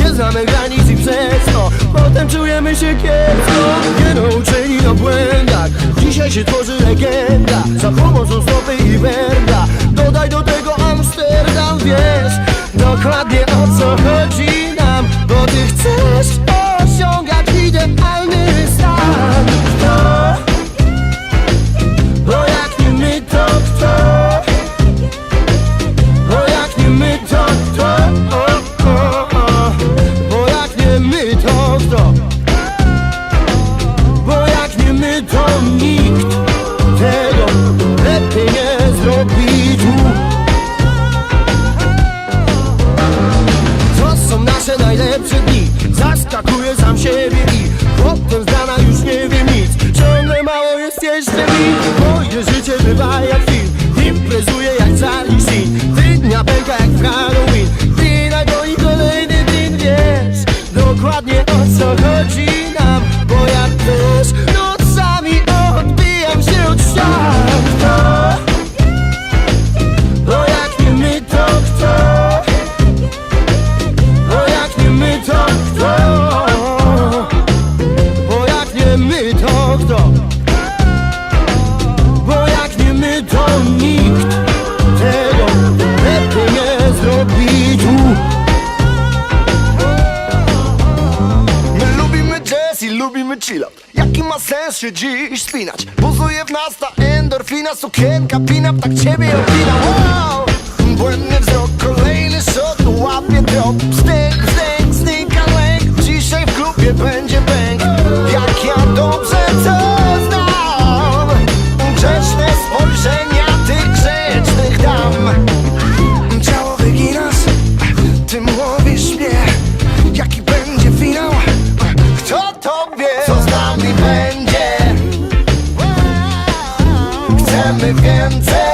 Nie znamy granic i przez to Potem czujemy się kiepsko. Nie nauczyli o błędach Dzisiaj się tworzy legenda. Za humor stopy i werda. Dodaj do tego Amsterdam, wiesz Dokładnie o co chodzi. Są nasze najlepsze dni. Zaskakuję sam siebie i Potem z rana już nie wiem nic. Ciągle mało jest jeszcze mi. Moje życie bywa jak film. Imprezuję jak Charlie lubimy chill out Jaki ma sens się dziś spinać? Buzuje w nas ta endorfina Sukienka, pin-up, tak ciebie opina. Wow! Błędny wzrok, kolejny shot Łapie drop, stęk, stęk, znika lęk Dzisiaj w klubie będzie bęk Jak ja dobrze to znam Grzeczne spojrzenia tych grzecznych dam. Ciało wyginasz, ty mówisz mnie Chcemy więcej